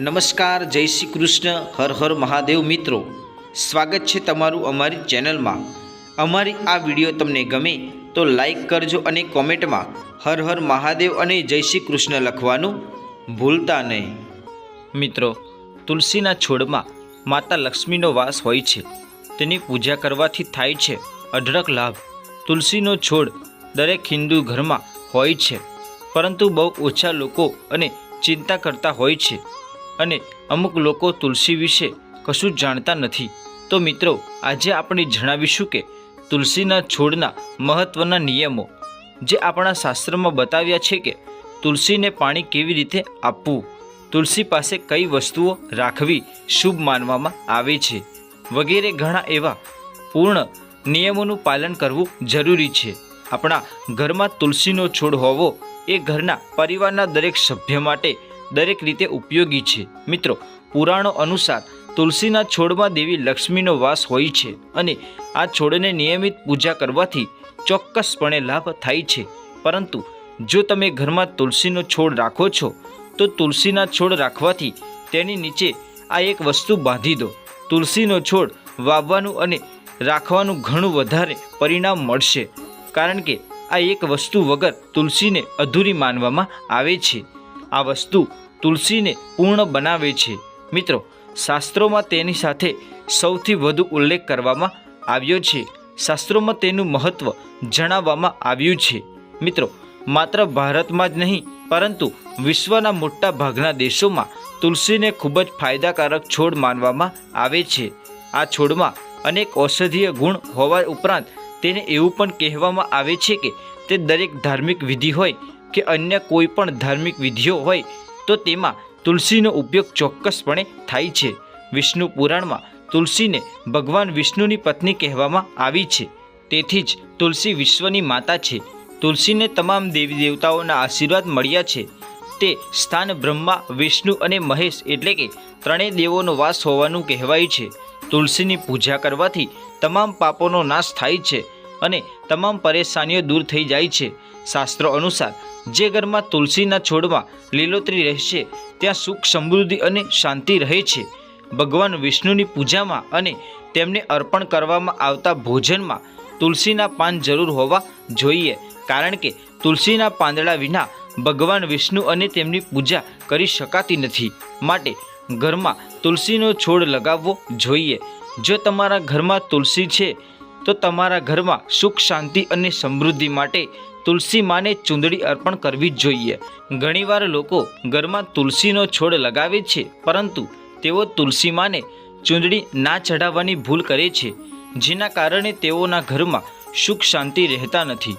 નમસ્કાર, જય શ્રી કૃષ્ણ, હર હર મહાદેવ મિત્રો. સ્વાગત છે તમારું અમારી ચેનલમાં. અમારી આ વીડિયો તમને ગમે તો લાઈક કરજો અને કોમેન્ટમાં હર હર મહાદેવ અને જય શ્રી કૃષ્ણ લખવાનું ભૂલતા નહીં. મિત્રો, તુલસીના છોડમાં માતા લક્ષ્મીનો વાસ હોય છે. તેની પૂજા કરવાથી થાય છે અઢળક લાભ. તુલસીનો છોડ દરેક હિન્દુ ઘરમાં હોય છે, પરંતુ બહુ ઓછા લોકો અને ચિંતા કરતા હોય છે. અને અમુક લોકો તુલસી વિશે કશું જ જાણતા નથી. તો મિત્રો, આજે આપણે જણાવીશું કે તુલસીના છોડના મહત્ત્વના નિયમો, જે આપણા શાસ્ત્રમાં બતાવ્યા છે કે તુલસીને પાણી કેવી રીતે આપવું, તુલસી પાસે કઈ વસ્તુઓ રાખવી શુભ માનવામાં આવે છે, વગેરે ઘણા એવા પૂર્ણ નિયમોનું પાલન કરવું જરૂરી છે. આપણા ઘરમાં તુલસીનો છોડ હોવો એ ઘરના પરિવારના દરેક સભ્ય માટે દરેક રીતે ઉપયોગી છે. મિત્રો, પુરાણો અનુસાર તુલસીના છોડમાં દેવી લક્ષ્મીનો વાસ હોય છે અને આ છોડને નિયમિત પૂજા કરવાથી ચોક્કસપણે લાભ થાય છે. પરંતુ જો તમે ઘરમાં તુલસીનો છોડ રાખો છો, તો તુલસીના છોડ રાખવાથી તેની નીચે આ એક વસ્તુ બાંધી દો. તુલસીનો છોડ વાવવાનું અને રાખવાનું ઘણું વધારે પરિણામ મળશે. કારણ કે આ એક વસ્તુ વગર તુલસીને અધૂરી માનવામાં આવે છે. આ વસ્તુ તુલસીને પૂર્ણ બનાવે છે. મિત્રો, શાસ્ત્રોમાં તેની સાથે સૌથી વધુ ઉલ્લેખ કરવામાં આવ્યો છે. શાસ્ત્રોમાં તેનું મહત્ત્વ જણાવવામાં આવ્યું છે. મિત્રો, માત્ર ભારતમાં જ નહીં, પરંતુ વિશ્વના મોટા ભાગના દેશોમાં તુલસીને ખૂબ જ ફાયદાકારક છોડ માનવામાં આવે છે. આ છોડમાં અનેક ઔષધીય ગુણ હોવા ઉપરાંત તેને એવું પણ કહેવામાં આવે છે કે તે દરેક ધાર્મિક વિધિ હોય કે અન્ય કોઈ પણ ધાર્મિક વિધિઓ હોય, તો તેમાં તુલસીનો ઉપયોગ ચોક્કસપણે થાય છે. વિષ્ણુ પુરાણમાં તુલસીને ભગવાન વિષ્ણુની પત્ની કહેવામાં આવી છે. તેથી જ તુલસી વિશ્વની માતા છે. તુલસીને તમામ દેવી દેવતાઓના આશીર્વાદ મળ્યા છે. તે સ્થાન બ્રહ્મા, વિષ્ણુ અને મહેશ એટલે કે ત્રણેય દેવોનો વાસ હોવાનું કહેવાય છે. તુલસીની પૂજા કરવાથી તમામ પાપોનો નાશ થાય છે અને તમામ પરેશાનીઓ દૂર થઈ જાય છે. શાસ્ત્રો અનુસાર, જે ઘરમાં તુલસીના છોડમાં લીલોતરી રહેશે, ત્યાં સુખ, સમૃદ્ધિ અને શાંતિ રહે છે. ભગવાન વિષ્ણુની પૂજામાં અને તેમને અર્પણ કરવામાં આવતા ભોજનમાં તુલસીના પાન જરૂર હોવા જોઈએ, કારણ કે તુલસીના પાંદડા વિના ભગવાન વિષ્ણુ અને તેમની પૂજા કરી શકાતી નથી. માટે ઘરમાં તુલસીનો છોડ લગાવવો જોઈએ. જો તમારા ઘરમાં તુલસી છે, તો તમારા ઘરમાં સુખ, શાંતિ અને સમૃદ્ધિ માટે તુલસી માને ચૂંદડી અર્પણ કરવી જ જોઈએ. ઘણીવાર લોકો ઘરમાં તુલસીનો છોડ લગાવે છે, પરંતુ તેઓ તુલસી માને ચૂંદડી ના ચઢાવવાની ભૂલ કરે છે, જેના કારણે તેઓના ઘરમાં સુખ શાંતિ રહેતા નથી.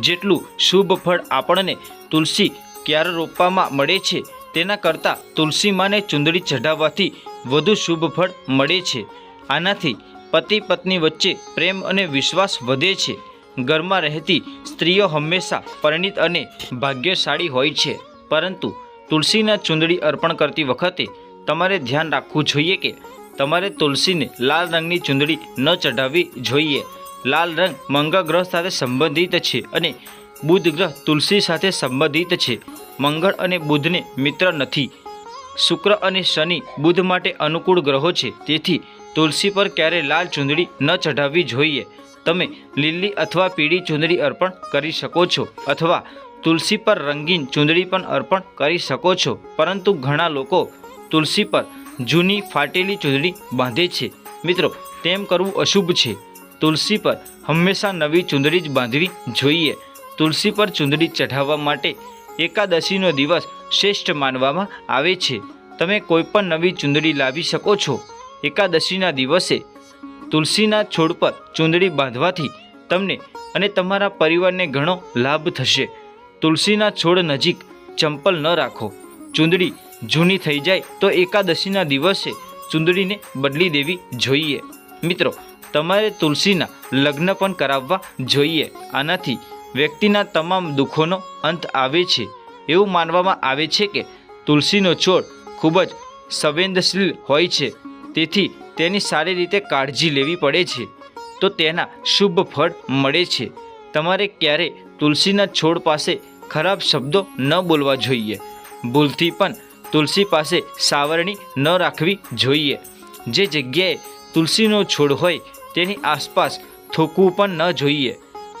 જેટલું શુભ ફળ આપણને તુલસી ક્યારે રોપવામાં મળે છે, તેના કરતાં તુલસી માને ચૂંદડી ચઢાવવાથી વધુ શુભ ફળ મળે છે. આનાથી પતિ પત્ની વચ્ચે પ્રેમ અને વિશ્વાસ વધે છે. ઘરમાં રહેતી સ્ત્રીઓ હંમેશા પરિણિત અને ભાગ્યશાળી હોય છે. પરંતુ તુલસીના ચૂંદડી અર્પણ કરતી વખતે તમારે ધ્યાન રાખવું જોઈએ કે તમારે તુલસીને લાલ રંગની ચૂંદડી ન ચઢાવવી જોઈએ. લાલ રંગ મંગળ ગ્રહ સાથે સંબંધિત છે અને બુધ ગ્રહ તુલસી સાથે સંબંધિત છે. મંગળ અને બુધને મિત્ર નથી. શુક્ર અને શનિ બુધ માટે અનુકૂળ ગ્રહો છે. તેથી તુલસી પર ક્યારેય લાલ ચૂંદડી ન ચઢાવવી જોઈએ. તમે લીલી અથવા પીળી ચૂંદડી અર્પણ કરી શકો છો અથવા તુલસી પર રંગીન ચૂંદડી પણ અર્પણ કરી શકો છો. પરંતુ ઘણા લોકો તુલસી પર જૂની ફાટેલી ચૂંદડી બાંધે છે. મિત્રો, તેમ કરવું અશુભ છે. તુલસી પર હંમેશા નવી ચૂંદડી જ બાંધવી જોઈએ. તુલસી પર ચૂંદડી ચઢાવવા માટે એકાદશીનો દિવસ શ્રેષ્ઠ માનવામાં આવે છે. તમે કોઈ પણ નવી ચૂંદડી લાવી શકો છો. એકાદશીના દિવસે તુલસીના છોડ પર ચૂંદડી બાંધવાથી તમને અને તમારા પરિવારને ઘણો લાભ થશે. તુલસીના છોડ નજીક ચંપલ ન રાખો. ચૂંદડી જૂની થઈ જાય તો એકાદશીના દિવસે ચૂંદડીને બદલી દેવી જોઈએ. મિત્રો, તમારે તુલસીના લગ્ન પણ કરાવવા જોઈએ. આનાથી વ્યક્તિના તમામ દુઃખોનો અંત આવે છે. એવું માનવામાં આવે છે કે તુલસીનો છોડ ખૂબ જ સંવેદનશીલ હોય છે. તેથી તેની સારી રીતે કાળજી લેવી પડે છે. તો તેના શુભ ફળ મળે છે. તમારે ક્યારે તુલસીના છોડ પાસે ખરાબ શબ્દો ન બોલવા જોઈએ. ભૂલથી પણ તુલસી પાસે સાવરણી ન રાખવી જોઈએ. જે જગ્યાએ તુલસીનો છોડ હોય, તેની આસપાસ થોકવું પણ ન જોઈએ.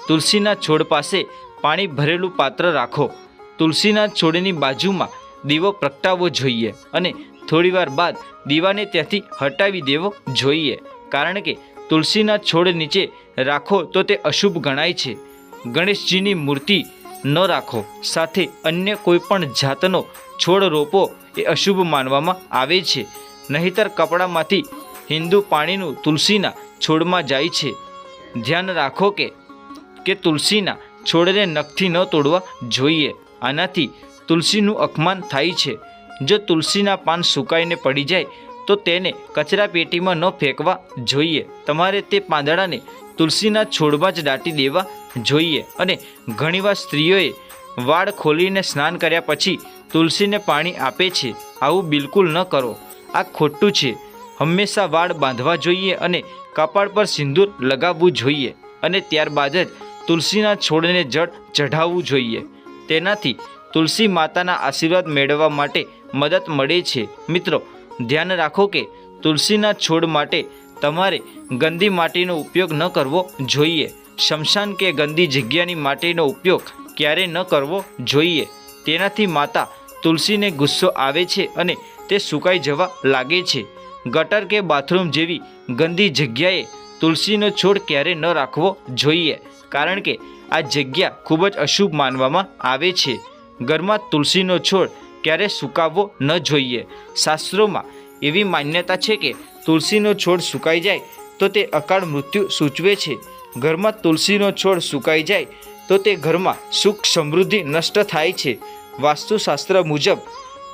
તુલસીના છોડ પાસે પાણી ભરેલું પાત્ર રાખો. તુલસીના છોડની બાજુમાં દીવો પ્રગટાવવો જોઈએ અને થોડીવાર બાદ દીવાને ત્યાંથી હટાવી દેવો જોઈએ. કારણ કે તુલસીના છોડ નીચે રાખો તો તે અશુભ ગણાય છે. ગણેશજીની મૂર્તિ ન રાખો, સાથે અન્ય કોઈ પણ જાતનો છોડ રોપો એ અશુભ માનવામાં આવે છે. નહીતર કપડામાંથી હિન્દુ પાણીનું તુલસીના છોડમાં જાય છે. ધ્યાન રાખો કે કે તુલસીના છોડને નખથી ન તોડવા જોઈએ. આનાથી તુલસીનું અપમાન થાય છે. જો તુલસીના પાન સુકાઈને પડી જાય, તો તેને કચરા પેટીમાં ન ફેંકવા જોઈએ. તમારે તે પાંદડાને તુલસીના છોડમાં જ દાટી દેવા જોઈએ અને ઘણીવાર સ્ત્રીઓએ વાળ ખોલીને સ્નાન કર્યા પછી તુલસીને પાણી આપે છે. આવું બિલકુલ ન કરો. આ ખોટું છે. હંમેશા વાળ બાંધવા જોઈએ અને કપાળ પર સિંદૂર લગાવવું જોઈએ અને ત્યારબાદ જ તુલસીના છોડને જળ ચઢાવવું જોઈએ. તેનાથી તુલસી માતાના આશીર્વાદ મેળવવા માટે મદદ મળે છે. મિત્રો, ધ્યાન રાખો કે તુલસીના છોડ માટે તમારે ગંદી માટીનો ઉપયોગ ન કરવો જોઈએ. શમશાન કે ગંદી જગ્યાની માટીનો ઉપયોગ ક્યારે ન કરવો જોઈએ. તેનાથી માતા તુલસીને ગુસ્સો આવે છે અને તે સુકાઈ જવા લાગે છે. ગટર કે બાથરૂમ જેવી ગંદી જગ્યાએ તુલસીનો છોડ ક્યારે ન રાખવો જોઈએ. કારણ કે આ જગ્યા ખૂબ જ અશુભ માનવામાં આવે છે. ઘરમાં તુલસીનો છોડ ક્યારે સુકાવવો ન જોઈએ. શાસ્ત્રોમાં એવી માન્યતા છે કે તુલસીનો છોડ સુકાઈ જાય તો તે અકાળ મૃત્યુ સૂચવે છે. ઘરમાં તુલસીનો છોડ સુકાઈ જાય તો તે ઘરમાં સુખ સમૃદ્ધિ નષ્ટ થાય છે. વાસ્તુશાસ્ત્ર મુજબ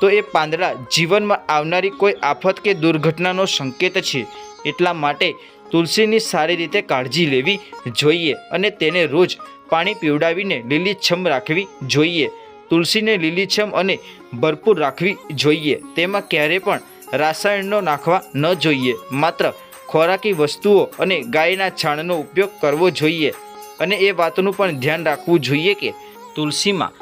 તો એ પાંદડા જીવનમાં આવનારી કોઈ આફત કે દુર્ઘટનાનો સંકેત છે. એટલા માટે તુલસીની સારી રીતે કાળજી લેવી જોઈએ અને તેને રોજ પાણી પીવડાવીને લીલીછમ રાખવી જોઈએ. તુલસીને લીલીછમ અને ભરપૂર રાખવી જોઈએ. તેમાં ક્યારે પણ રાસાયણનો નાખવા ન જોઈએ. માત્ર ખોરાકી વસ્તુઓ અને ગાયના છાણનો ઉપયોગ કરવો જોઈએ. અને એ વાતનું પણ ધ્યાન રાખવું જોઈએ કે તુલસીમાં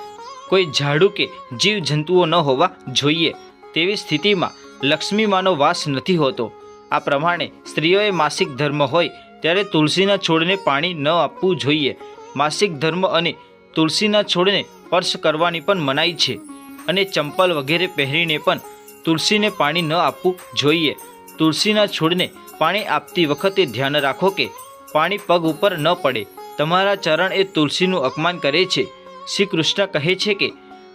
કોઈ ઝાડુ કે જીવજંતુઓ ન હોવા જોઈએ. તેવી સ્થિતિમાં લક્ષ્મીમાનો વાસ નથી હોતો. આ પ્રમાણે સ્ત્રીઓએ માસિક ધર્મ હોય ત્યારે તુલસીના છોડને પાણી ન આપવું જોઈએ. માસિક ધર્મ અને તુલસીના છોડને સ્પર્શ કરવાની પણ મનાઈ છે અને ચંપલ વગેરે પહેરીને પણ તુલસીને પાણી ન આપવું જોઈએ. તુલસીના છોડને પાણી આપતી વખતે ધ્યાન રાખો કે પાણી પગ ઉપર ન પડે. તમારા ચરણ એ તુલસીનું અપમાન કરે છે. શ્રી કૃષ્ણ કહે છે કે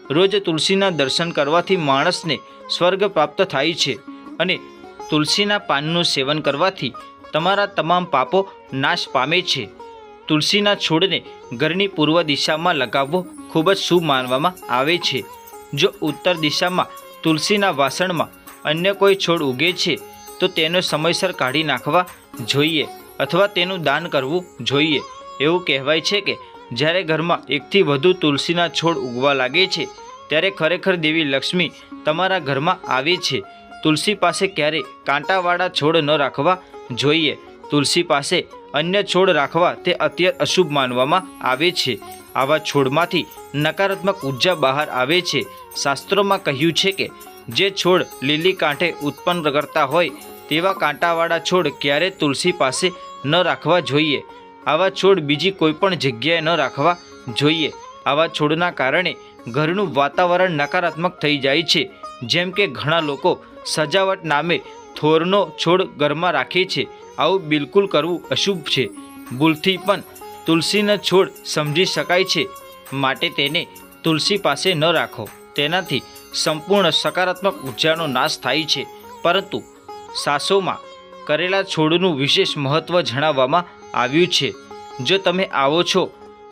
રોજ તુલસીના દર્શન કરવાથી માણસને સ્વર્ગ પ્રાપ્ત થાય છે અને તુલસીના પાનનું સેવન કરવાથી તમારા તમામ પાપો નાશ પામે છે. તુલસીના છોડને ઘરની પૂર્વ દિશામાં લગાવવો ખૂબ જ શુભ માનવામાં આવે છે. જો ઉત્તર દિશામાં તુલસીના વાસણમાં અન્ય કોઈ છોડ ઉગે છે, તો તેનો સમયસર કાઢી નાખવા જોઈએ અથવા તેનું દાન કરવું જોઈએ. એવું કહેવાય છે કે જ્યારે ઘરમાં એકથી વધુ તુલસીના છોડ ઉગવા લાગે છે, ત્યારે ખરેખર દેવી લક્ષ્મી તમારા ઘરમાં આવે છે. તુલસી પાસે ક્યારેય કાંટાવાળા છોડ ન રાખવા જોઈએ. તુલસી પાસે અન્ય છોડ રાખવા તે અત્યંત અશુભ માનવામાં આવે છે. આવા છોડમાંથી નકારાત્મક ઊર્જા બહાર આવે છે. શાસ્ત્રોમાં કહ્યું છે કે, જે છોડ લીલી કાંઠે ઉત્પન્ન કરતા હોય, તેવા કાંટાવાળા છોડ ક્યારે તુલસી પાસે ન રાખવા જોઈએ. આવા છોડ બીજી કોઈપણ જગ્યાએ ન રાખવા જોઈએ. આવા છોડના કારણે ઘરનું વાતાવરણ નકારાત્મક થઈ જાય છે. જેમ કે ઘણા લોકો સજાવટ નામે થોરનો છોડ ઘરમાં રાખે છે. આવું બિલકુલ કરવું અશુભ છે. ભૂલથી પણ તુલસીનો છોડ સમજી શકાય છે. માટે તેને તુલસી પાસે ન રાખો. તેનાથી સંપૂર્ણ સકારાત્મક ઉર્જાનો નાશ થાય છે. પરંતુ સાસોમાં કરેલા છોડનું વિશેષ મહત્ત્વ જણાવવામાં આવ્યું છે. જો તમે આવો છો,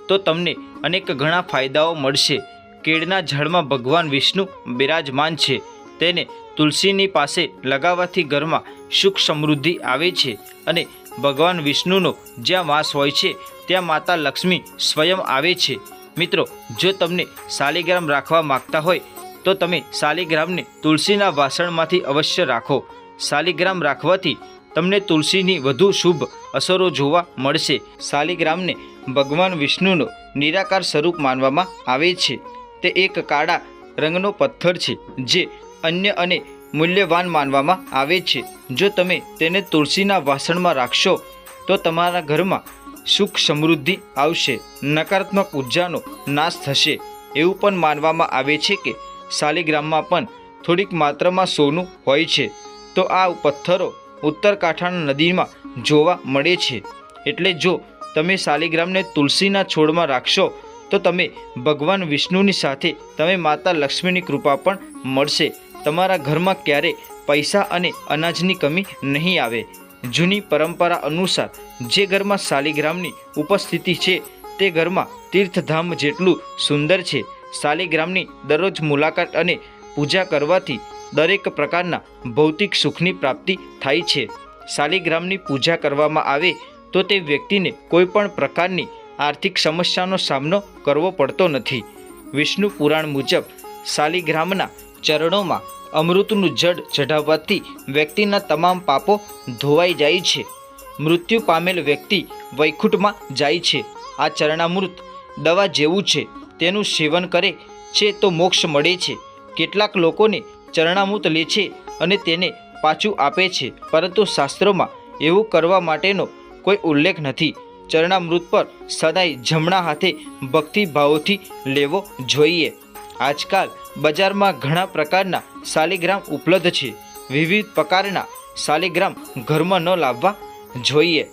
તો તમને અનેક ઘણા ફાયદાઓ મળશે. કેળના ઝાડમાં ભગવાન વિષ્ણુ બિરાજમાન છે. તેને તુલસીની પાસે લગાવવાથી ઘરમાં સુખ સમૃદ્ધિ આવે છે અને ભગવાન વિષ્ણુનો જ્યાં વાસ હોય છે, ત્યાં માતા લક્ષ્મી સ્વયં આવે છે. મિત્રો, જો તમને શાલિગ્રામ રાખવા માગતા હોય, તો તમે શાલિગ્રામને તુલસીના વાસણમાંથી અવશ્ય રાખો. શાલિગ્રામ રાખવાથી તમને તુલસીની વધુ શુભ અસરો જોવા મળશે. શાલિગ્રામને ભગવાન વિષ્ણુનો નિરાકાર સ્વરૂપ માનવામાં આવે છે. તે એક કાળા રંગનો પથ્થર છે, જે અન્ય અને મૂલ્યવાન માનવામાં આવે છે. જો તમે તેને તુલસીના વાસણમાં રાખશો, તો તમારા ઘરમાં સુખ સમૃદ્ધિ આવશે. નકારાત્મક ઉર્જાનો નાશ થશે. એવું પણ માનવામાં આવે છે કે શાલિગ્રામમાં પણ થોડીક માત્રામાં સોનું હોય છે. તો આ પથ્થરો ઉત્તર કાંઠાના નદીમાં જોવા મળે છે. એટલે જો તમે શાલિગ્રામને તુલસીના છોડમાં રાખશો, તો તમે ભગવાન વિષ્ણુની સાથે તમે માતા લક્ષ્મીની કૃપા પણ મળશે. તમારા ઘરમાં ક્યારે પૈસા અને અનાજની કમી નહીં આવે. જૂની પરંપરા અનુસાર જે ઘરમાં શાલિગ્રામની ઉપસ્થિતિ છે, તે ઘરમાં તીર્થધામ જેટલું સુંદર છે. શાલિગ્રામની દરરોજ મુલાકાત અને પૂજા કરવાથી દરેક પ્રકારના ભૌતિક સુખની પ્રાપ્તિ થાય છે. શાલિગ્રામની પૂજા કરવામાં આવે તો તે વ્યક્તિને કોઈ પણ પ્રકારની આર્થિક સમસ્યાનો સામનો કરવો પડતો નથી. વિષ્ણુ પુરાણ મુજબ શાલિગ્રામના ચરણોમાં અમૃતનું જળ ચઢાવવાથી વ્યક્તિના તમામ પાપો ધોવાઈ જાય છે. મૃત્યુ પામેલ વ્યક્તિ વૈકુંઠમાં જાય છે. આ ચરણામૃત દવા જેવું છે. તેનું સેવન કરે છે તો મોક્ષ મળે છે. કેટલાક લોકોને ચરણામૃત લે છે અને તેને પાછું આપે છે. પરંતુ શાસ્ત્રોમાં એવું કરવા માટેનો કોઈ ઉલ્લેખ નથી. ચરણામૃત પર સદાય જમણા હાથે ભક્તિભાવોથી લેવો જોઈએ. આજકાલ બજારમાં ઘણા પ્રકારના શાલિગ્રામ ઉપલબ્ધ છે. વિવિધ પ્રકારના શાલિગ્રામ ઘરમાં ન લાવવા જોઈએ.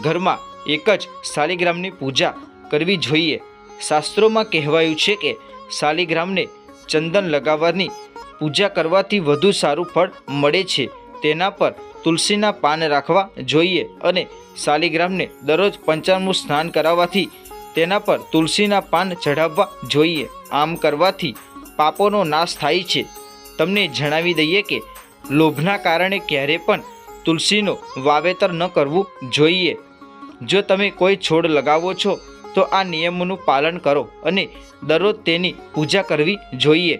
ઘરમાં એક જ શાલિગ્રામની પૂજા કરવી જોઈએ. શાસ્ત્રોમાં કહેવાયું છે કે શાલિગ્રામને ચંદન લગાવવાની પૂજા કરવાથી વધુ સારું ફળ મળે છે. તેના પર તુલસીના પાન રાખવા જોઈએ અને શાલિગ્રામને દરરોજ પંચામૃત સ્નાન કરાવવાથી તેના પર તુલસીના પાન ચઢાવવા જોઈએ. આમ કરવાથી પાપોનો નાશ થાય છે. તમને જણાવી દઈએ કે, લોભના કારણે ક્યારે પણ તુલસીનો વાવેતર ન કરવું જોઈએ. જો તમે કોઈ છોડ લગાવો છો, તો આ નિયમોનું પાલન કરો અને દરરોજ તેની પૂજા કરવી જોઈએ.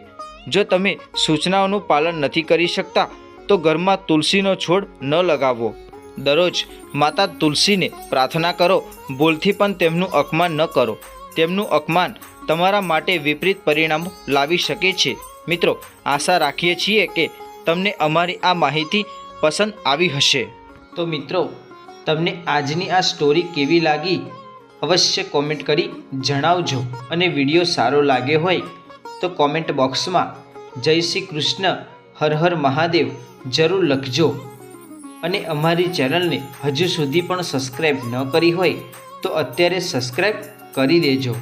જો તમે સૂચનાઓનું પાલન નથી કરી શકતા, તો ઘરમાં તુલસીનો છોડ ન લગાવો. દરરોજ માતા તુલસીને પ્રાર્થના કરો, ભૂલથી પણ તેમનું અપમાન ન કરો. તેમનું અપમાન તમારા માટે વિપરીત પરિણામો લાવી શકે છે. મિત્રો, આશા રાખીએ છીએ કે તમને અમારી આ માહિતી પસંદ આવી હશે. તો મિત્રો, તમને આજની આ સ્ટોરી કેવી લાગી? અવશ્ય કોમેન્ટ કરી જણાવજો અને વીડિયો સારો લાગ્યો હોય તો કોમેન્ટ બોક્સમાં જય શ્રી કૃષ્ણ, હર હર મહાદેવ જરૂર લખજો. અને અમારી ચેનલને હજુ સુધી પણ સબસ્ક્રાઈબ ન કરી હોય તો અત્યારે સબસ્ક્રાઈબ કરી દેજો.